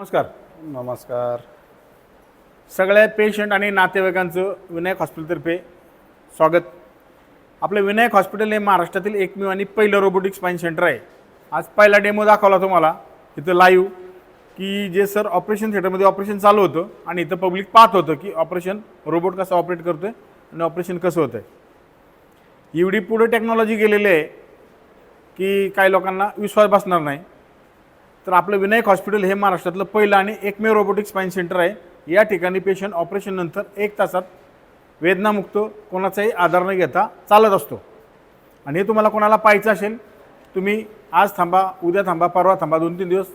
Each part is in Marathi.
नमस्कार. नमस्कार. सगळ्या पेशंट आणि नातेवाईकांचं विनायक हॉस्पिटलतर्फे स्वागत. आपलं विनायक हॉस्पिटल हे महाराष्ट्रातील एकमेव आणि पहिलं रोबोटिक स्पाईन सेंटर आहे. आज पहिला डेमो दाखवला तुम्हाला. इथं लाईव्ह की जे सर ऑपरेशन थिएटरमध्ये ऑपरेशन चालू होतं आणि इथं पब्लिक पाहत होतं की ऑपरेशन रोबोट कसं ऑपरेट करतो आहे आणि ऑपरेशन कसं होतं आहे एवढी पुढे टेक्नॉलॉजी गेलेली आहे की काही लोकांना विश्वास बसणार नाही. तर आपलं विनायक हॉस्पिटल हे महाराष्ट्रातलं पहिलं आणि एकमेव रोबोटिक स्पाईन सेंटर आहे. या ठिकाणी पेशंट ऑपरेशननंतर एक तासात वेदनामुक्त कोणाचाही आधार न घेता चालत असतो. आणि हे तुम्हाला कोणाला पाहायचं असेल तुम्ही आज थांबा उद्या थांबा परवा थांबा दोन तीन दिवस.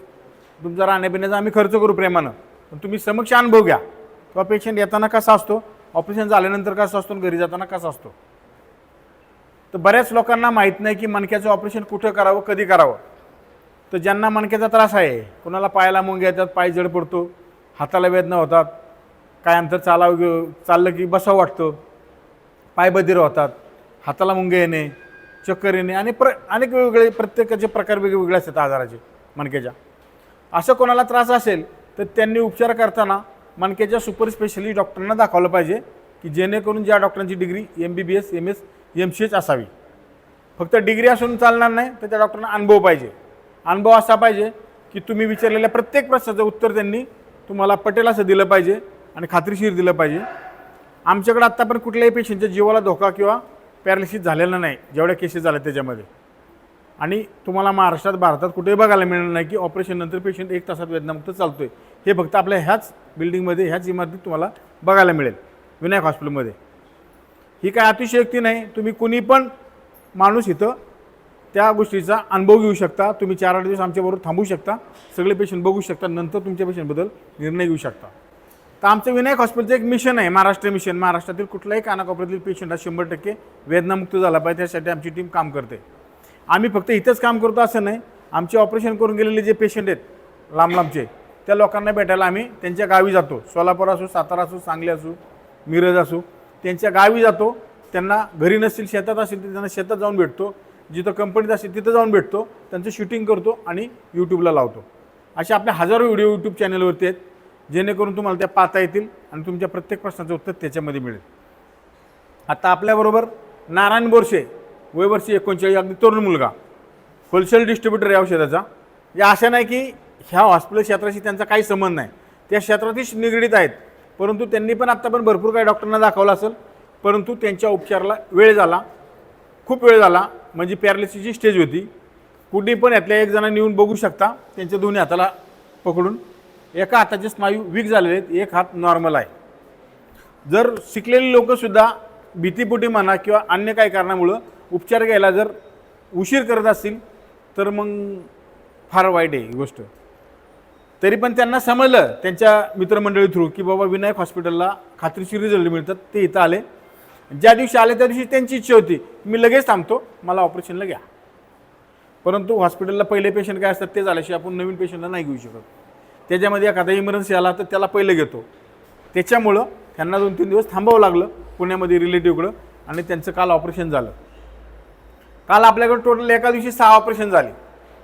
तुमचा राहण्यापिण्याचा आम्ही खर्च करू प्रेमानं. पण तुम्ही समक्ष अनुभव घ्या. किंवा पेशंट येताना कसा असतो? ऑपरेशन झाल्यानंतर कसा असतो? आणि घरी जाताना कसा असतो? तर बऱ्याच लोकांना माहीत नाही की मणक्याचं ऑपरेशन कुठं करावं कधी करावं. तर ज्यांना मणक्याचा त्रास आहे कोणाला पायाला मुंग्या येतात पाय जड पडतो हाताला वेदना होतात काय अंतर चालावं चाललं की बसावं वाटतं पाय बधीर होतात हाताला मुंगे येणे चक्कर येणे आणि प्र अनेक वेगवेगळे प्रत्येकाचे प्रकार वेगवेगळे असतात आजाराचे मणक्याच्या. असं कोणाला त्रास असेल तर त्यांनी उपचार करताना मणक्याच्या सुपर स्पेशलिस्ट डॉक्टरांना दाखवलं पाहिजे की जेणेकरून ज्या डॉक्टरांची degree M B B S M S M C H असावी. फक्त डिग्री असून चालणार नाही तर त्या डॉक्टरांना अनुभव पाहिजे. अनुभव असा पाहिजे की तुम्ही विचारलेल्या प्रत्येक प्रश्नाचं उत्तर त्यांनी तुम्हाला पटेल असं दिलं पाहिजे आणि खात्रीशीर दिलं पाहिजे. आमच्याकडे आत्ता पण कुठल्याही पेशंटच्या जीवाला धोका किंवा पॅरालिसिस झालेला नाही जेवढ्या केसेस झाल्या त्याच्यामध्ये. आणि तुम्हाला महाराष्ट्रात भारतात कुठेही बघायला मिळणार नाही की ऑपरेशननंतर पेशंट एक तासात वेदनामुक्त आहे हे फक्त आपल्या ह्याच बिल्डिंगमध्ये ह्याच इमारतीत तुम्हाला बघायला मिळेल विनायक हॉस्पिटलमध्ये ही काय अतिशयोक्ती नाही तुम्ही कुणी पण माणूस इथं त्या गोष्टीचा अनुभव घेऊ शकता. तुम्ही चार आठ दिवस आमच्याबरोबर थांबू शकता. सगळे पेशंट बघू शकता. नंतर तुमच्या पेशंटबद्दल निर्णय घेऊ शकता. तर आमचं विनायक हॉस्पिटलचं एक मिशन आहे. महाराष्ट्र मिशन महाराष्ट्रातील कुठल्याही कानाकोपऱ्यातील पेशंट हा शंभर टक्के वेदनामुक्त झाला पाहिजे. त्यासाठी आमची टीम काम करते. आम्ही फक्त इथंच काम करतो असं नाही. आमचे ऑपरेशन करून गेलेले जे पेशंट आहेत लांब लांबचे त्या लोकांना भेटायला आम्ही त्यांच्या गावी जातो. सोलापूर असो सातारा असो सांगली असो मिरज असो त्यांच्या गावी जातो. त्यांना घरी नसतील शेतात असेल तर त्यांना शेतात जाऊन भेटतो. जिथं कंपनीत असेल तिथं जाऊन भेटतो त्यांचं शूटिंग करतो आणि यूट्यूबला लावतो. असे आपले हजारो व्हिडिओ यूट्यूब चॅनलवरती आहेत जेणेकरून तुम्हाला त्या पाहता येतील आणि तुमच्या प्रत्येक प्रश्नाचं उत्तर त्याच्यामध्ये मिळेल. आता आपल्याबरोबर नारायण बोरशे वयवर्षी एकोणचाळीस अगदी तरुण मुलगा. होलसेल डिस्ट्रीब्युटर या औषधाचा. या असं नाही की ह्या हॉस्पिटल क्षेत्राशी त्यांचा काही संबंध नाही. त्या क्षेत्रातही निगडीत आहेत परंतु त्यांनी पण आत्ता पण भरपूर काही डॉक्टरांना दाखवलं असेल परंतु त्यांच्या उपचाराला वेळ झाला खूप वेळ झाला. म्हणजे पॅरालिसिसची स्टेज होती. कुठे पण यातल्या एक जणांनी येऊन बघू शकता. त्यांच्या दोन्ही हाताला पकडून. एका हाताचे स्नायू वीक झालेले आहेत. एक हात नॉर्मल आहे. जर शिकलेली लोकंसुद्धा भीतीपोटी म्हणा किंवा अन्य काही कारणामुळं उपचार घ्यायला जर उशीर करत असतील तर मग फार वाईट आहे ही गोष्ट. तरी पण त्यांना समजलं त्यांच्या मित्रमंडळी थ्रू की बाबा विनायक हॉस्पिटलला खात्रीशीर रिझल्ट मिळतात. ते इथं आले. ज्या दिवशी आले त्या दिवशी त्यांची इच्छा होती. मी लगेच थांबतो. मला ऑपरेशनला घ्या. परंतु हॉस्पिटलला पहिले पेशंट काय असतात ते झाल्याशिवाय आपण नवीन पेशंटला नाही घेऊ शकत. त्याच्यामध्ये एखादा इमर्जन्सी आला तर त्याला पहिलं घेतो. त्याच्यामुळं त्यांना दोन तीन दिवस थांबावं लागलं पुण्यामध्ये रिलेटिव्हकडं आणि त्यांचं काल ऑपरेशन झालं. काल आपल्याकडे टोटल एका दिवशी सहा ऑपरेशन झाले.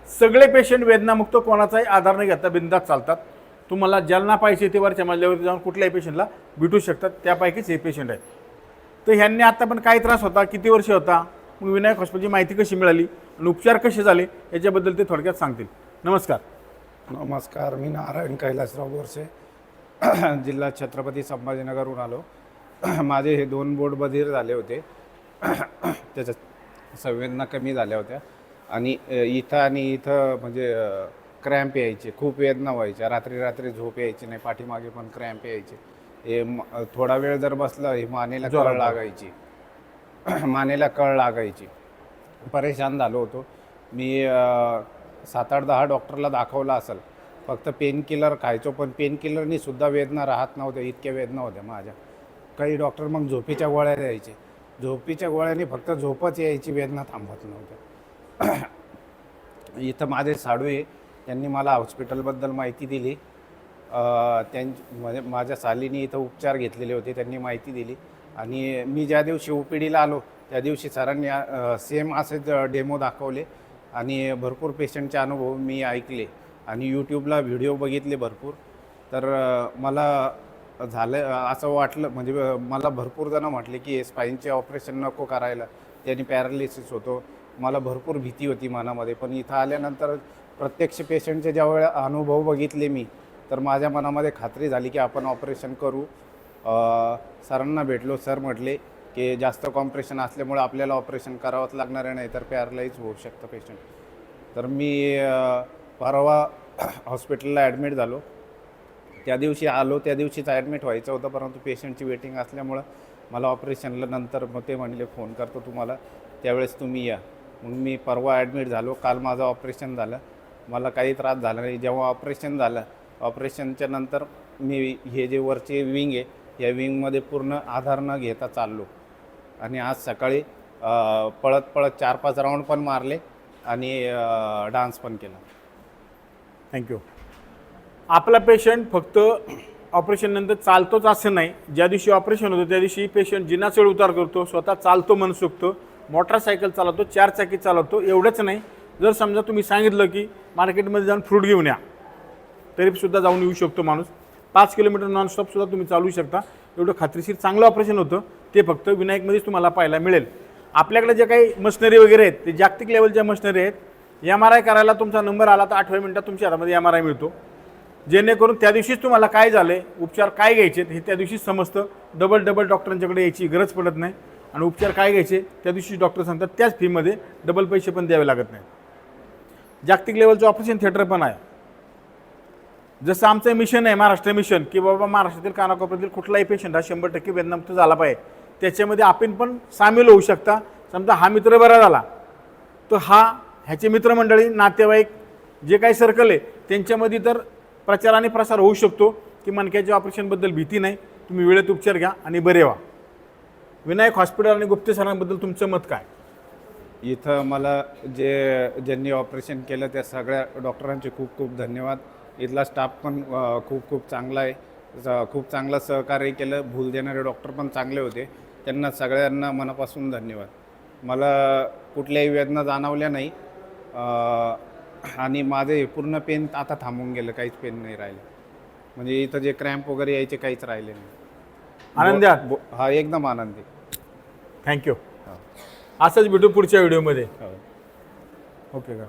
सगळे पेशंट वेदनामुक्त कोणाचाही आधार न घेता बिंदात चालतात. तुम्हाला ज्यांना पाहिजे ते वरच्या मजल्यावरती जाऊन कुठल्याही पेशंटला भेटू शकतात. त्यापैकीच हे पेशंट आहे तर ह्यांनी आता पण काय त्रास होता किती वर्ष होता? मग विनायक हॉस्पिटलची माहिती कशी मिळाली आणि उपचार कसे झाले? याच्याबद्दल ते थोडक्यात सांगतील. नमस्कार. नमस्कार मी नारायण कैलासराव बोरसे जिल्हा छत्रपती संभाजीनगरहून आलो. माझे हे दोन बोट बधीर झाले होते. त्याच्यात संवेदना कमी झाल्या होत्या. आणि इथं आणि इथं म्हणजे क्रॅम्प यायचे खूप वेदना व्हायच्या. रात्री रात्री झोप यायची नाही पाठीमागे पण क्रॅम्प यायचे. हे थोडा वेळ जर बसलं हे मानेला कळ. लागायची. मानेला कळ लागायची. परेशान झालो होतो. मी सात आठ दहा डॉक्टरला दाखवलं असेल. फक्त पेन किलर खायचो पण पेन किलरनी सुद्धा वेदना राहत नव्हत्या इतक्या वेदना होत्या माझ्या. काही डॉक्टर मग झोपीच्या गोळ्या द्यायचे. झोपीच्या गोळ्याने फक्त झोपच यायची वेदना थांबत नव्हत्या. इथं माझे साडू आहे. त्यांनी मला हॉस्पिटलबद्दल माहिती दिली. त्यां म्हणजे माझ्या सालीने इथं उपचार घेतलेले होते त्यांनी माहिती दिली. आणि मी ज्या दिवशी ओ पी डीला आलो त्या दिवशी सरांनी सेम असेच डेमो दाखवले. आणि भरपूर पेशंटचे अनुभव मी ऐकले. आणि यूट्यूबला व्हिडिओ बघितले भरपूर. तर मला झालं असं वाटलं म्हणजे मला भरपूर जण म्हटले की स्पाईनचे ऑपरेशन नको करायला. त्याने पॅरालिसिस होतो. मला भरपूर भीती होती मनामध्ये. पण इथं आल्यानंतर प्रत्यक्ष पेशंटचे ज्यावेळेला अनुभव बघितले मी तर माझ्या मनामध्ये खात्री झाली की आपण ऑपरेशन करू. सरांना भेटलो. सर म्हटले की जास्त कॉम्प्रेशन असल्यामुळे आपल्याला ऑपरेशन करावंच लागणार आहे नाही तर पॅरलाईज होऊ शकतं पेशंट. तर मी परवा हॉस्पिटलला ॲडमिट झालो. त्या दिवशी आलो. त्या दिवशीच ॲडमिट व्हायचं होतं परंतु पेशंटची वेटिंग असल्यामुळं मला ऑपरेशनला नंतर मग ते म्हणले फोन करतो तुम्हाला. त्यावेळेस तुम्ही या. मग मी परवा ॲडमिट झालो. काल माझं ऑपरेशन झालं. मला काही त्रास झाला नाही. जेव्हा ऑपरेशन झालं ऑपरेशनच्या नंतर मी हे जे वरचे विंग आहे या विंगमध्ये पूर्ण आधार न घेता चाललो. आणि आज सकाळी पळत पळत चार पाच राऊंड पण मारले आणि डान्स पण केला. थँक्यू आपला पेशंट फक्त ऑपरेशन नंतर चालतोच असं नाही. ज्या दिवशी ऑपरेशन होतं त्या दिवशी पेशंट जिना चढ उतार करतो स्वतः चालतो म्हणू शकतो मोटरसायकल चालवतो चारचाकी चालवतो एवढंच नाही. जर समजा तुम्ही सांगितलं की मार्केटमध्ये जाऊन फ्रूट घेऊन या. तरीसुद्धा जाऊन येऊ शकतो माणूस. पाच किलोमीटर नॉनस्टॉपसुद्धा तुम्ही चालवू शकता. एवढं खात्रीशीर चांगलं ऑपरेशन होतं. ते फक्त विनायकमध्येच तुम्हाला पाहायला मिळेल. आपल्याकडे जे काही मशिनरी वगैरे आहेत ते जागतिक लेवलच्या मशिनरी आहेत. एम आर आय करायला तुमचा नंबर आला तर आठव्या मिनटात तुमच्या हातामध्ये एम आर आय मिळतो. जेणेकरून त्या दिवशीच तुम्हाला काय झालं आहे उपचार काय घ्यायचे हे त्या दिवशीच समजतं. डबल डबल डॉक्टरांच्याकडे यायची गरज पडत नाही. आणि उपचार काय घ्यायचे त्या दिवशी डॉक्टर सांगतात त्याच फीमध्ये डबल पैसे पण द्यावे लागत नाही जागतिक लेवलचं ऑपरेशन थिएटर पण आहे. जसं आमचं मिशन आहे महाराष्ट्र मिशन की बाबा महाराष्ट्रातील कानाकोपऱ्यातील कुठलाही पेशंट हा शंभर टक्के वेदनामुक्त झाला पाहिजे. त्याच्यामध्ये आपण पण सामील होऊ शकता. समजा हा मित्र बरा झाला तर हा ह्याचे मित्रमंडळी नातेवाईक जे काही सर्कल आहे त्यांच्यामध्ये तर प्रचार आणि प्रसार होऊ शकतो की मणक्याच्या ऑपरेशनबद्दल भीती नाही. तुम्ही वेळेत उपचार घ्या आणि बरे व्हा. विनायक हॉस्पिटल आणि गुप्ते सरांबद्दल तुमचं मत काय? इथं मला जे ज्यांनी ऑपरेशन केलं त्या सगळ्या डॉक्टरांचे खूप खूप धन्यवाद. इथला स्टाफ पण खूप खूप चांगला आहे. खूप चांगलं सहकार्य केलं. भूल देणारे डॉक्टर पण चांगले होते. त्यांना सगळ्यांना मनापासून धन्यवाद. मला कुठल्याही वेदना जाणवल्या नाही. आणि माझे पूर्ण पेन आता थांबून गेलं. काहीच पेन नाही राहिलं. म्हणजे इथं जे क्रॅम्प वगैरे यायचे काहीच राहिले नाही. आनंदी आहात हा एकदम आनंदी थँक्यू हो. असंच भेटू पुढच्या व्हिडिओमध्ये. हो. ओके करा.